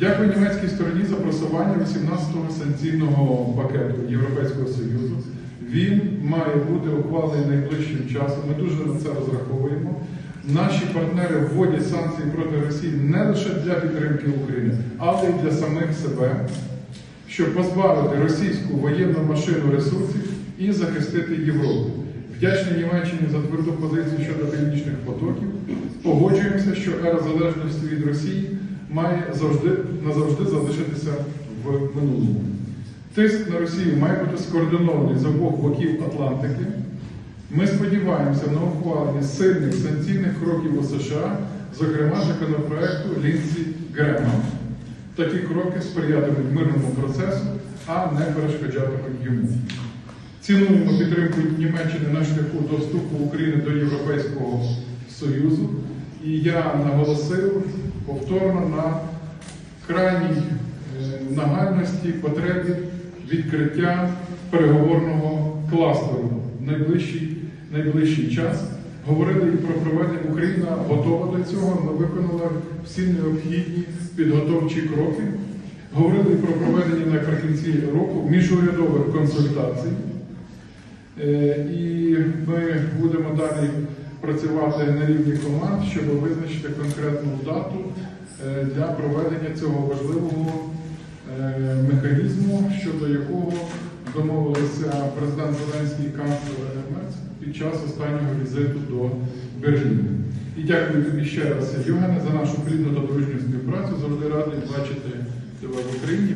Дякую німецькій стороні за просування 18-го санкційного пакету Європейського Союзу. Він має бути ухвалений найближчим часом. Ми дуже на це розраховуємо. Наші партнери вводять санкції проти Росії не лише для підтримки України, але й для самих себе, щоб позбавити російську воєнну машину ресурсів і захистити Європу. Вдячний Німеччині за тверду позицію щодо північних потоків. Погоджуємося, що ера залежності від Росії має завжди назавжди залишитися в минулому. Тиск на Росію має бути скоординований з обох боків Атлантики. Ми сподіваємося на ухвалення сильних санкційних кроків у США, зокрема законопроекту Лінсі Грема. Такі кроки сприятимуть мирному процесу, а не перешкоджатимуть йому. Цінуємо підтримку Німеччини на шляху до вступу України до Європейського Союзу. І я наголосив повторно на крайній е, нагальності потребі відкриття переговорного кластеру в найближчий, найближчий час. Говорили про проведення Україна готова до цього, ми виконала всі необхідні підготовчі кроки. Говорили про проведення наприкінці року міжурядових консультацій. Е, І ми будемо далі працювати на рівні команд, щоб визначити конкретну дату е, для проведення цього важливого е, механізму, щодо якого домовилися президент Зеленський і канцлер Мерц під час останнього візиту до Берліну. І дякую тобі ще раз, Євгене, за нашу плідну та дружню співпрацю. Завжди радий бачити тебе в Україні.